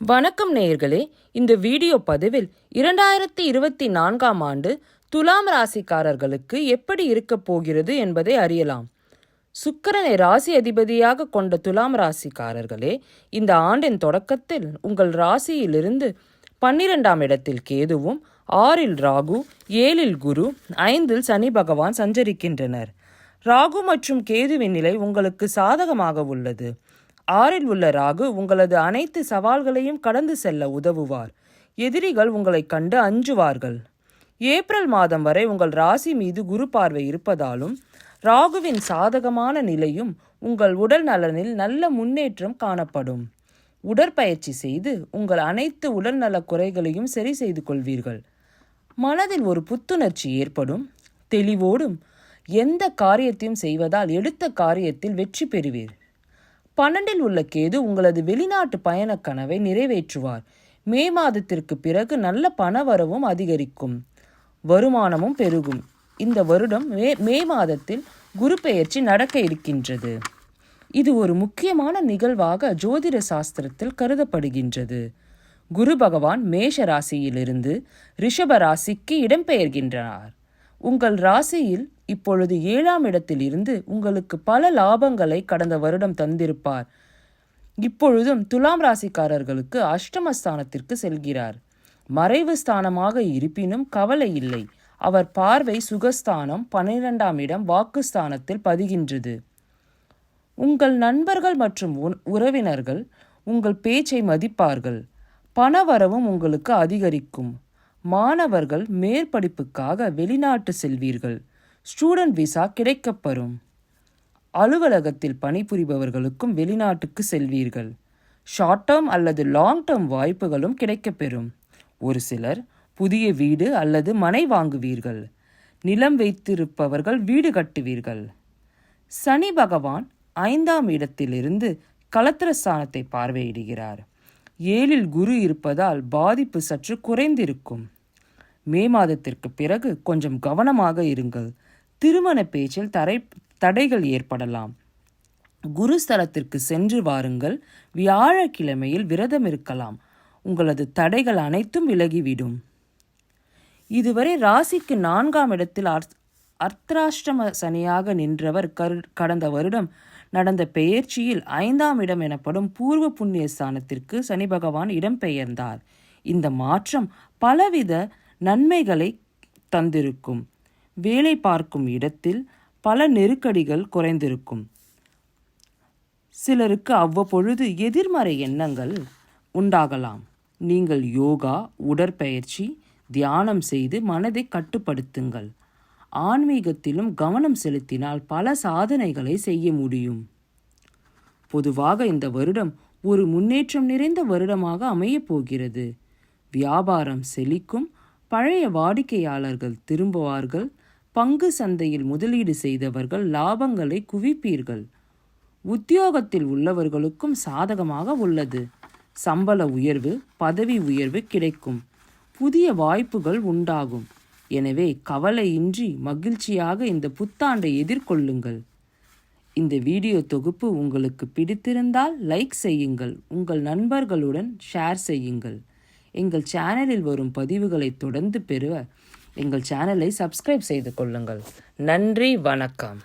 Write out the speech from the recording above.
வணக்கம் நேயர்களே இந்த வீடியோ பதிவில் இரண்டாயிரத்தி இருபத்தி நான்காம் ஆண்டு துலாம் ராசிக்காரர்களுக்கு எப்படி இருக்கப் போகிறது என்பதை அறியலாம். சுக்கிரனை ராசி அதிபதியாக கொண்ட துலாம் ராசிக்காரர்களே இந்த ஆண்டின் தொடக்கத்தில் உங்கள் ராசியிலிருந்து பன்னிரெண்டாம் இடத்தில் கேதுவும் ஆறில் ராகு ஏழில் குரு ஐந்தில் சனி பகவான் சஞ்சரிக்கின்றனர். ராகு மற்றும் கேதுவின் நிலை உங்களுக்கு சாதகமாக உள்ளது. ஆறில் உள்ள ராகு உங்களது அனைத்து சவால்களையும் கடந்து செல்ல உதவுவார். எதிரிகள் உங்களைக் கண்டு அஞ்சுவார்கள். ஏப்ரல் மாதம் வரை உங்கள் ராசி மீது குரு பார்வை இருப்பதாலும் ராகுவின் சாதகமான நிலையும் உங்கள் உடல் நலனில் நல்ல முன்னேற்றம் காணப்படும். உடற்பயிற்சி செய்து உங்கள் அனைத்து உடல்நல குறைகளையும் சரி செய்து கொள்வீர்கள். மனதில் ஒரு புத்துணர்ச்சி ஏற்படும். தெளிவோடும் எந்த காரியத்தையும் செய்வதால் எடுத்த காரியத்தில் வெற்றி பெறுவீர். பன்னெண்டில் உள்ள கேது உங்களது வெளிநாட்டு பயணக் கனவை நிறைவேற்றுவார். மே மாதத்திற்கு பிறகு நல்ல பணவரவும் அதிகரிக்கும். வருமானமும் பெருகும். இந்த வருடம் மே மே மாதத்தில் குரு பெயர்ச்சி நடக்க இருக்கின்றது. இது ஒரு முக்கியமான நிகழ்வாக ஜோதிட சாஸ்திரத்தில் கருதப்படுகின்றது. குரு பகவான் மேஷ ராசியிலிருந்து ரிஷப ராசிக்கு இடம்பெயர்கின்றார். உங்கள் ராசியில் இப்பொழுது ஏழாம் இடத்தில் இருந்து உங்களுக்கு பல லாபங்களை கடந்த வருடம் தந்திருப்பார். இப்பொழுதும் துலாம் ராசிக்காரர்களுக்கு அஷ்டமஸ்தானத்திற்கு செல்கிறார். மறைவு ஸ்தானமாக இருப்பினும் கவலை இல்லை. அவர் பார்வை சுகஸ்தானம் பன்னிரெண்டாம் இடம் வாக்குஸ்தானத்தில் பதிகின்றது. உங்கள் நண்பர்கள் மற்றும் உறவினர்கள் உங்கள் பேச்சை மதிப்பார்கள். பணவரவும் உங்களுக்கு அதிகரிக்கும். மாணவர்கள் மேற்படிப்புக்காக வெளிநாட்டு செல்வீர்கள். ஸ்டூடெண்ட் விசா கிடைக்கப்பெறும். அலுவலகத்தில் பணிபுரிபவர்களுக்கும் வெளிநாட்டுக்கு செல்வீர்கள். ஷார்ட் டேர்ம் அல்லது லாங் டேர்ம் வாய்ப்புகளும் கிடைக்கப்பெறும். ஒரு சிலர் புதிய வீடு அல்லது மனை வாங்குவீர்கள். நிலம் வைத்திருப்பவர்கள் வீடு கட்டுவீர்கள். சனி பகவான் ஐந்தாம் இடத்திலிருந்து கலத்திரஸ்தானத்தை பார்வையிடுகிறார். ஏழில் குரு இருப்பதால் பாதிப்பு சற்று குறைந்திருக்கும். மே மாதத்திற்கு பிறகு கொஞ்சம் கவனமாக இருங்கள். திருமண பேச்சில் தரை தடைகள் ஏற்படலாம். குருஸ்தலத்திற்கு சென்று வாருங்கள். வியாழக்கிழமையில் விரதம் இருக்கலாம். உங்களது தடைகள் அனைத்தும் விலகிவிடும். இதுவரை ராசிக்கு நான்காம் இடத்தில் அர்த்தராஷ்டம சனியாக நின்றவர் கரு கடந்த வருடம் நடந்த பெயர்ச்சியில் ஐந்தாம் இடம் எனப்படும் பூர்வ புண்ணிய ஸ்தானத்திற்கு சனி பகவான் இடம்பெயர்ந்தார். இந்த மாற்றம் பலவித நன்மைகளை தந்திருக்கும். வேலை பார்க்கும் இடத்தில் பல நெருக்கடிகள் குறைந்திருக்கும். சிலருக்கு அவ்வப்பொழுது எதிர்மறை எண்ணங்கள் உண்டாகலாம். நீங்கள் யோகா உடற்பயிற்சி தியானம் செய்து மனதை கட்டுப்படுத்துங்கள். ஆன்மீகத்திலும் கவனம் செலுத்தினால் பல சாதனைகளை செய்ய முடியும். பொதுவாக இந்த வருடம் ஒரு முன்னேற்றம் நிறைந்த வருடமாக அமையப் போகிறது. வியாபாரம் செழிக்கும் பழைய வாடிக்கையாளர்கள் திரும்புவார்கள் பங்கு சந்தையில் முதலீடு செய்தவர்கள் லாபங்களை குவிப்பீர்கள். உத்தியோகத்தில் உள்ளவர்களுக்கும் சாதகமாக உள்ளது. சம்பள உயர்வு பதவி உயர்வு கிடைக்கும். புதிய வாய்ப்புகள் உண்டாகும். எனவே கவலையின்றி மகிழ்ச்சியாக இந்த புத்தாண்டை எதிர்கொள்ளுங்கள். இந்த வீடியோ தொகுப்பு உங்களுக்கு பிடித்திருந்தால் லைக் செய்யுங்கள். உங்கள் நண்பர்களுடன் ஷேர் செய்யுங்கள். எங்கள் சேனலில் வரும் பதிவுகளை தொடர்ந்து பெறுவ எங்கள் சேனலை சப்ஸ்கிரைப் செய்து கொள்ளுங்கள். நன்றி வணக்கம்.